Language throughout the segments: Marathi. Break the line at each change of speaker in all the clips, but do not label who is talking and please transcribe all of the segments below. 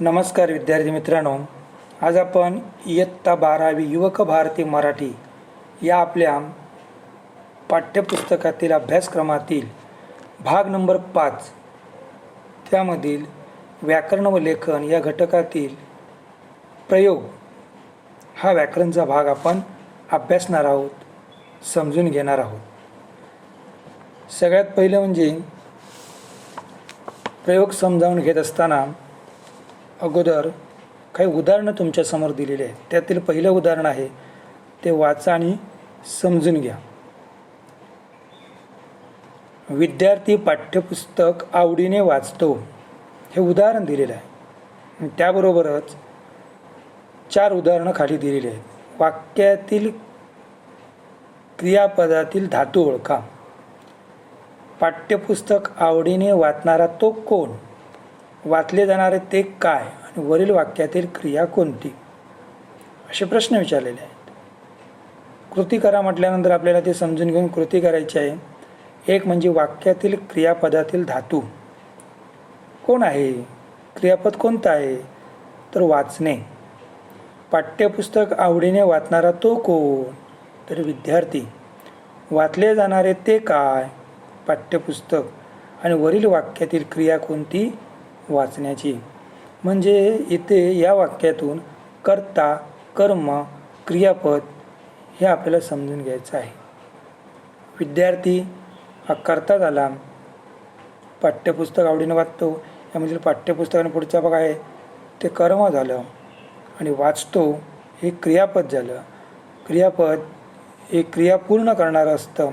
नमस्कार विद्यार्थी मित्रांनो. आज आपण इयत्ता बारावी युवक भारती मराठी या आपल्या पाठ्यपुस्तकातील अभ्यासक्रमातील भाग नंबर पाच त्यामधील व्याकरण व लेखन या घटकातील प्रयोग हा व्याकरणचा भाग आपण अभ्यासणार आहोत समजून घेणार आहोत. सगळ्यात पहिलं म्हणजे प्रयोग समजावून घेत असताना अगोदर काही उदाहरणं तुमच्यासमोर दिलेली आहेत. त्यातील पहिलं उदाहरण आहे ते वाचा आणि समजून घ्या. विद्यार्थी पाठ्यपुस्तक आवडीने वाचतो. हे उदाहरण दिलेलं आहे. त्याबरोबरच चार उदाहरणं खाली दिलेली आहेत. वाक्यातील क्रियापदातील धातू ओळखा. पाठ्यपुस्तक आवडीने वाचणारा तो कोण? वाचले जाणारे ते काय आणि वरील वाक्यातील क्रिया कोणती? असे प्रश्न विचारलेले आहेत. कृती करा म्हटल्यानंतर आपल्याला ते समजून घेऊन कृती करायची आहे. एक म्हणजे वाक्यातील क्रियापदातील धातू. कोण आहे? क्रियापद कोणतं आहे? तर वाचणे. पाठ्यपुस्तक आवडीने वाचणारा तो कोण? तर विद्यार्थी. वाचले जाणारे ते काय? पाठ्यपुस्तक. आणि वरील वाक्यातील क्रिया कोणती? वाचण्याची. म्हणजे इथे या वाक्यातून कर्ता कर्म क्रियापद हे आपल्याला समजून घ्यायचं आहे. विद्यार्थी हा कर्ता झाला. पाठ्यपुस्तक आवडीनं वाचतो. यामधील पाठ्यपुस्तक आणि पुढचा भाग आहे. ते कर्म झालं आणि वाचतो. हे क्रियापद झालं. क्रियापद हे क्रिया पूर्ण करणारं असतं.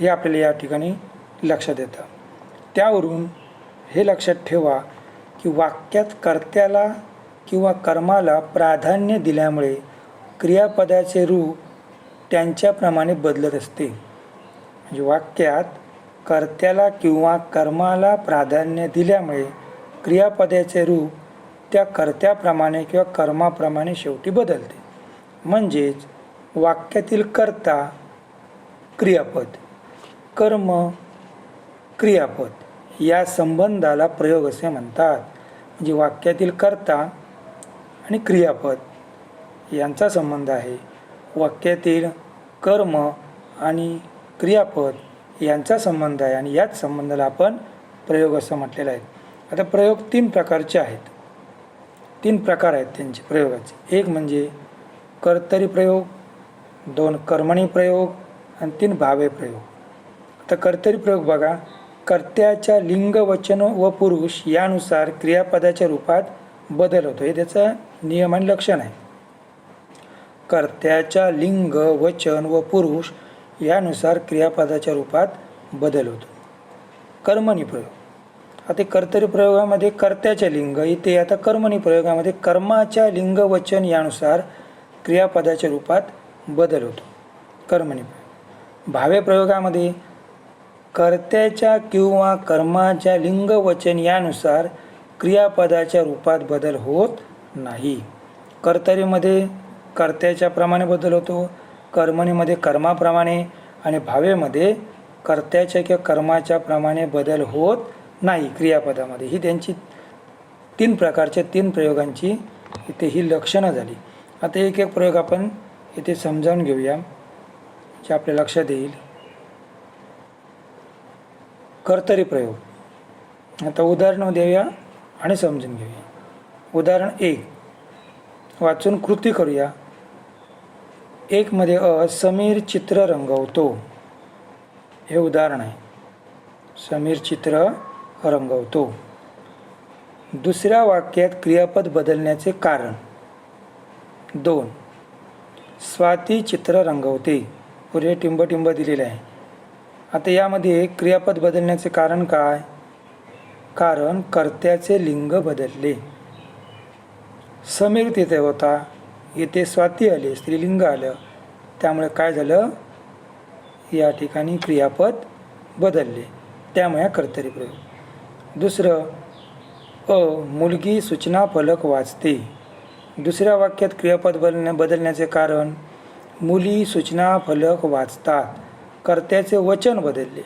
हे आपल्याला या ठिकाणी लक्षात येतं. त्यावरून हे लक्षात ठेवा की वाक्यात कर्त्याला किंवा कर्माला प्राधान्य दिल्यामुळे क्रियापदाचे रूप त्यांच्याप्रमाणे बदलत असते. म्हणजे वाक्यात कर्त्याला किंवा कर्माला प्राधान्य दिल्यामुळे क्रियापदाचे रूप त्या कर्त्याप्रमाणे किंवा कर्माप्रमाणे शेवटी बदलते. म्हणजेच वाक्यातील कर्ता क्रियापद कर्म क्रियापद. या संबंधाला प्रयोग असे म्हणतात. म्हणजे वाक्यातील कर्ता आणि क्रियापद यांचा संबंध आहे. वाक्यातील कर्म आणि क्रियापद यांचा संबंध आहे आणि याच संबंधाला आपण प्रयोग असं म्हटलेलं आहे. आता प्रयोग तीन प्रकारचे आहेत. तीन प्रकार आहेत त्यांचे प्रयोगाचे. एक म्हणजे कर्तरी प्रयोग दोन कर्मणी प्रयोग आणि तीन भावे प्रयोग. आता कर्तरी प्रयोग बघा. कर्त्याच्या लिंग वचन व पुरुष यानुसार क्रियापदाच्या रूपात बदल होतो. हे त्याचं नियम आणि लक्षण आहे. कर्त्याच्या लिंग वचन व पुरुष यानुसार क्रियापदाच्या रूपात बदल होतो. कर्मणी प्रयोग. आता कर्तरी प्रयोगामध्ये कर्त्याच्या लिंग इथे आता कर्मणी प्रयोगामध्ये कर्माच्या लिंग वचन यानुसार क्रियापदाच्या रूपात बदल होतो. कर्मणी प्रयोग. भावे प्रयोगामध्ये कर्त्याच्या किंवा कर्माच्या लिंग वचन यानुसार क्रियापदाच्या रूपात बदल होत नाही. कर्तरीमध्ये कर्त्याच्या प्रमाणे बदल होतो कर्मणीमध्ये कर्माप्रमाणे आणि भावेमध्ये कर्त्याच्या किंवा कर्माच्या प्रमाणे बदल होत नाही क्रियापदामध्ये. ही त्यांची तीन प्रकारच्या तीन प्रयोगांची इथे ही लक्षणं झाली. आता एक एक प्रयोग आपण इथे समजावून घेऊया जे आपल्या लक्षात येईल. कर्तरी प्रयोग. आता उदाहरणं देऊया आणि समजून घेऊया. उदाहरण एक. वाचून कृती करूया. एकमध्ये अ समीर चित्र रंगवतो. हे उदाहरण आहे. समीर चित्र रंगवतो. दुसऱ्या वाक्यात क्रियापद बदलण्याचे कारण. दोन. स्वाती चित्र रंगवते. पुढे टिंब दिलेले आहे. आता यामध्ये क्रियापद बदलण्याचे कारण काय? कारण कर्त्याचे लिंग बदलले. समीर तिथे होता. येथे स्वाती आले स्त्रीलिंग आलं. त्यामुळे काय झालं? या ठिकाणी क्रियापद बदलले. त्यामुळे कर्तरी प्रयोग. दुसरं अ मुलगी सूचना फलक वाचते. दुसऱ्या वाक्यात क्रियापद बदलण्या बदलण्याचे कारण मुली सूचना फलक वाचतात. कर्त्याचे वचन बदलले.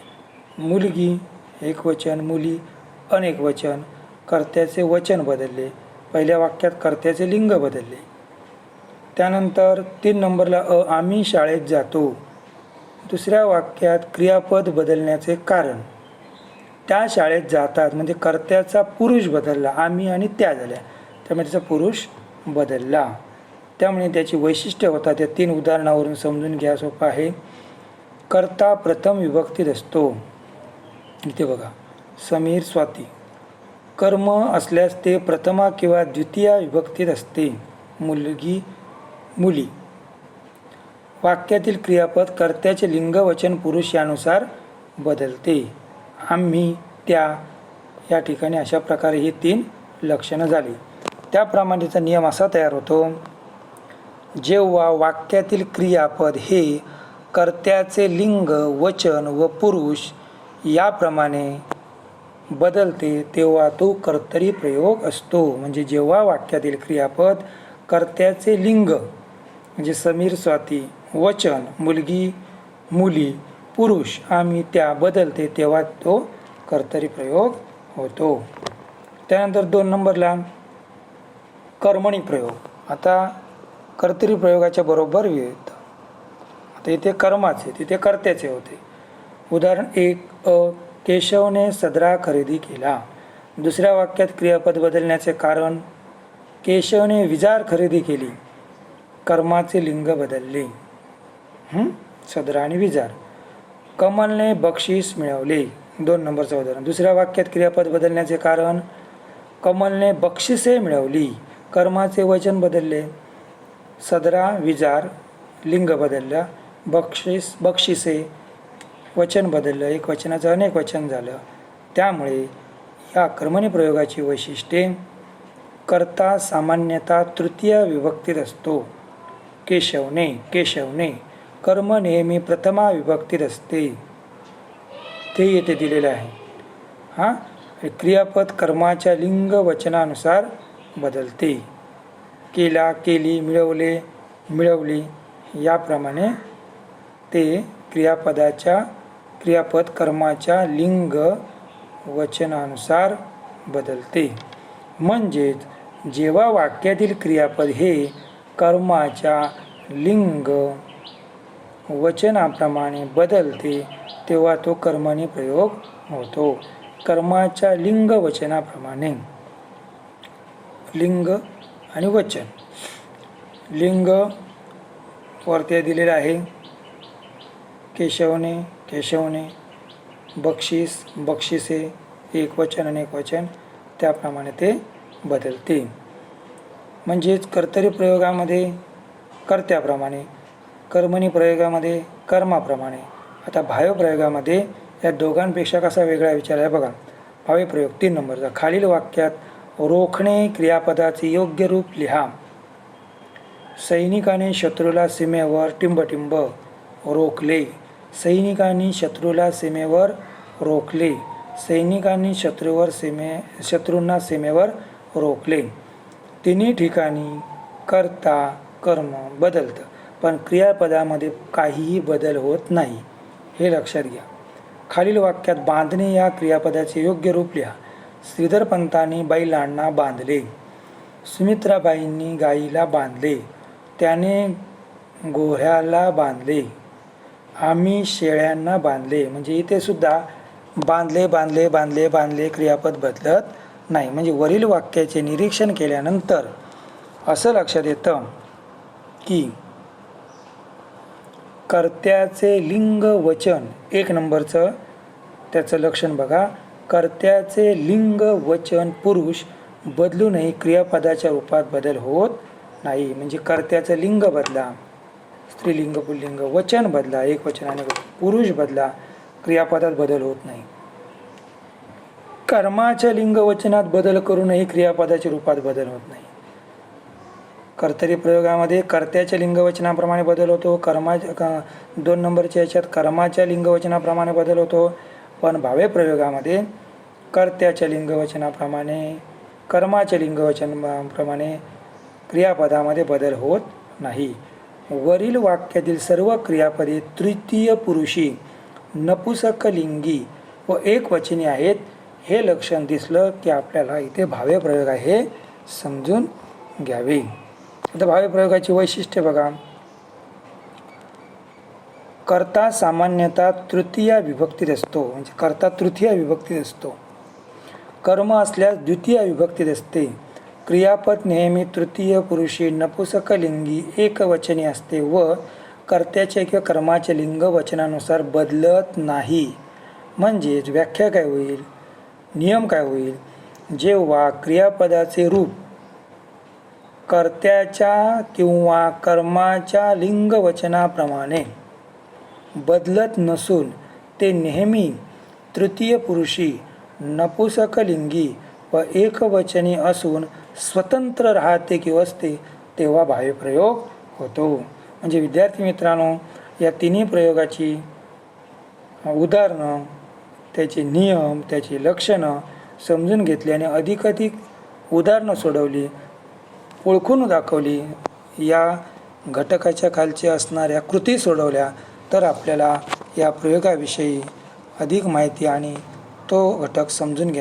मुलगी एक वचन मुली अनेक वचन कर्त्याचे वचन बदलले. पहिल्या वाक्यात कर्त्याचे लिंग बदलले. त्यानंतर तीन नंबरला अ आम्ही शाळेत जातो. दुसऱ्या वाक्यात क्रियापद बदलण्याचे कारण. त्या शाळेत जातात म्हणजे कर्त्याचा पुरुष बदलला आम्ही आणि त्या झाल्या. त्यामुळे त्याचा पुरुष बदलला. त्यामुळे त्याची वैशिष्ट्य होतात. या तीन उदाहरणावरून समजून घ्या सोपं आहे. कर्ता प्रथम विभक्तीत असतो. इथे बघा. समीर स्वाती. कर्म असल्यास ते प्रथमा किंवा द्वितीया विभक्तीत असते. मुलगी मुली. वाक्यातील क्रियापद कर्त्याचे लिंग वचन पुरुष यानुसार बदलते. आम्ही त्या या ठिकाणी अशा प्रकारे ही तीन लक्षणं झाली. त्याप्रमाणेचा नियम असा तयार होतो. जेव्हा वाक्यातील क्रियापद हे कर्त्याचे लिंग वचन व पुरुष याप्रमाणे बदलते तेव्हा तो कर्तरी प्रयोग असतो. म्हणजे जेव्हा वाक्यातील क्रियापद कर्त्याचे लिंग म्हणजे समीर स्वाती वचन मुलगी मुली पुरुष आम्ही त्या बदलते तेव्हा तो कर्तरी प्रयोग होतो. त्यानंतर दोन नंबरला कर्मणी प्रयोग. आता कर्तरी प्रयोगाच्या बरोबर तर इथे कर्माचे तिथे कर्त्याचे होते. उदाहरण एक अ केशवने सदरा खरेदी केला. दुसऱ्या वाक्यात क्रियापद बदलण्याचे कारण केशवने विजार खरेदी केली. कर्माचे लिंग बदलले. सदरा आणि विजार. कमलने बक्षीस मिळवले. दोन नंबरचं उदाहरण. दुसऱ्या वाक्यात क्रियापद बदलण्याचे कारण कमलने बक्षिसे मिळवली. कर्माचे वचन बदलले. सदरा विजार लिंग बदलला बक्षीस बक्षिसे वचन बदललं. एक वचनाचं अनेक वचन झालं. त्यामुळे या कर्मणी प्रयोगाची वैशिष्ट्ये कर्ता सामान्यतः तृतीय विभक्तीत असतो. केशवने केशवने कर्म नेहमी प्रथमा विभक्तीत असते. ते येथे दिलेले आहे. हां? क्रियापद कर्माच्या लिंग वचनानुसार बदलते. केला केली मिळवले मिळवली याप्रमाणे ते क्रियापदाच्या क्रियापद कर्माच्या लिंग वचनानुसार बदलते. म्हणजेच जेव्हा वाक्यातील क्रियापद हे कर्माच्या लिंग वचनाप्रमाणे बदलते तेव्हा तो कर्मणी प्रयोग होतो. कर्माच्या लिंग वचनाप्रमाणे. लिंग आणि वचन. लिंग वरती दिलेलं आहे. केशवने केशवने बक्षीस बक्षिसे एक वचन आणि एकवचन त्याप्रमाणे ते बदलते. म्हणजेच कर्तरी प्रयोगामध्ये कर्त्याप्रमाणे कर्मणी प्रयोगामध्ये कर्माप्रमाणे. आता भावप्रयोगामध्ये या दोघांपेक्षा कसा वेगळा विचार आहे बघा. भाव्य प्रयोग तीन नंबरचा. खालील वाक्यात रोखणे क्रियापदाचे योग्य रूप लिहा. सैनिकाने शत्रूला सीमेवर टिंबटिंब रोखले. सैनिकांनी शत्रूला सीमेवर रोखले. सैनिकांनी शत्रूवर सीमे शत्रूंना सीमेवर रोखले. तिन्ही ठिकाणी कर्ता कर्म बदलतं पण क्रियापदामध्ये काहीही बदल होत नाही. हे लक्षात घ्या. खालील वाक्यात बांधणे या क्रियापदाचे योग्य रूप लिहा. श्रीधर पंतांनी बैलांना बांधले. सुमित्राबाईंनी गाईला बांधले. त्याने गोह्याला बांधले. आम्ही शेळ्यांना बांधले. म्हणजे इथे सुद्धा बांधले बांधले बांधले बांधले क्रियापद बदलत नाही. म्हणजे वरील वाक्याचे निरीक्षण केल्यानंतर असं लक्षात येतं की कर्त्याचे लिंग वचन एक नंबरचं त्याचं लक्षण बघा. कर्त्याचे लिंग वचन पुरुष बदलूनही क्रियापदाच्या रूपात बदल होत नाही. म्हणजे कर्त्याचं लिंग बदला. स्त्रीलिंग पुल्लिंग वचन बदला एक वचनाने पुरुष बदला क्रियापदात बदल होत नाही. कर्माच्या लिंग वचनात बदल करूनही क्रियापदाच्या रूपात बदल होत नाही. कर्तरी प्रयोगामध्ये कर्त्याच्या लिंगवचनाप्रमाणे बदल होतो. कर्मा दोन नंबरच्या याच्यात कर्माच्या लिंगवचनाप्रमाणे बदल होतो. पण भावे प्रयोगामध्ये कर्त्याच्या लिंगवचनाप्रमाणे कर्माच्या लिंगवचनाप्रमाणे क्रियापदामध्ये बदल होत नाही. वरील वाक्यातील सर्व क्रियापदे तृतीय पुरुषी नपुसकलिंगी व एकवचनी आहेत हे लक्षण दिसलं की आपल्याला इथे भावे प्रयोग आहे हे समजून घ्यावे. आता भावे प्रयोगाची वैशिष्ट्य बघा. कर्ता सामान्यतः तृतीय विभक्तीत असतो म्हणजे कर्ता तृतीय विभक्तीत असतो. कर्म असल्यास द्वितीय विभक्तीत असते. क्रियापद नेहमी तृतीय पुरुषी नपुसकलिंगी एकवचनी असते व कर्त्याचे किंवा कर्माचे लिंग वचनानुसार बदलत नाही. म्हणजेच व्याख्या काय होईल? नियम काय होईल? जेव्हा क्रियापदाचे रूप कर्त्याच्या किंवा कर्माच्या लिंगवचनाप्रमाणे बदलत नसून ते नेहमी तृतीय पुरुषी नपुसकलिंगी व एकवचनी असून स्वतंत्र राहते किंवा असते तेव्हा बाह्यप्रयोग होतो. म्हणजे विद्यार्थी मित्रांनो या तिन्ही प्रयोगाची उदाहरणं त्याचे नियम त्याची लक्षणं समजून घेतली आणि अधिकाधिक उदाहरणं सोडवली ओळखून दाखवली. या घटकाच्या खालची असणाऱ्या कृती सोडवल्या तर आपल्याला या प्रयोगाविषयी अधिक माहिती आणि तो घटक समजून घेणे